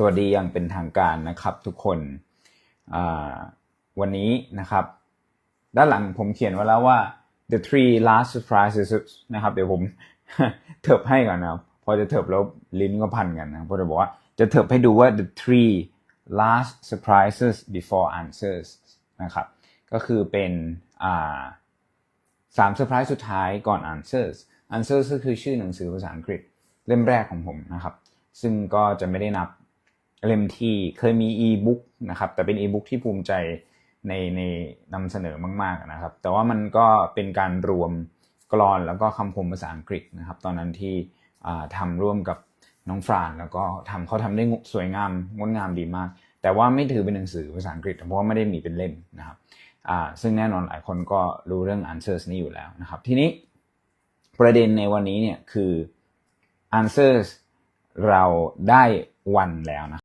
สวัสดีอย่างเป็นทางการนะครับทุกคนวันนี้นะครับ ด้านหลังผมเขียนไว้แล้วว่า the three last surprises นะครับ เดี๋ยวผมเถิบให้ก่อนนะครับ พอจะเถิบแล้วลิ้นก็พันกันนะพราะจะบอกว่าจะเถิบให้ดูว่า the three last surprises before answers นะครับ ก็คือเป็นสามเซอร์ไพรส์สุดท้ายก่อน answers answers ก็คือชื่อหนังสือภาษาอังกฤษเล่มแรกของผมนะครับ ซึ่งก็จะไม่ได้นับ เล่มที่เคยมี e-book นะครับแต่เป็น e-book ที่ภูมิใจในในนำเสนอมาก ๆนะครับ แต่ว่ามันก็เป็นการรวมกลอนแล้วก็คำคมภาษาอังกฤษนะครับ ตอนนั้นที่ทำร่วมกับน้องฟรานแล้วก็ทำเขาทำได้สวยงามงดงามดีมาก แต่ว่าไม่ถือเป็นหนังสือภาษาอังกฤษเพราะว่าไม่ได้มีเป็นเล่มนะครับซึ่งแน่นอนหลายคนก็รู้เรื่อง answers นี้อยู่แล้วนะครับ ทีนี้ประเด็นในวันนี้เนี่ยคือ answers เราได้วันแล้วนะ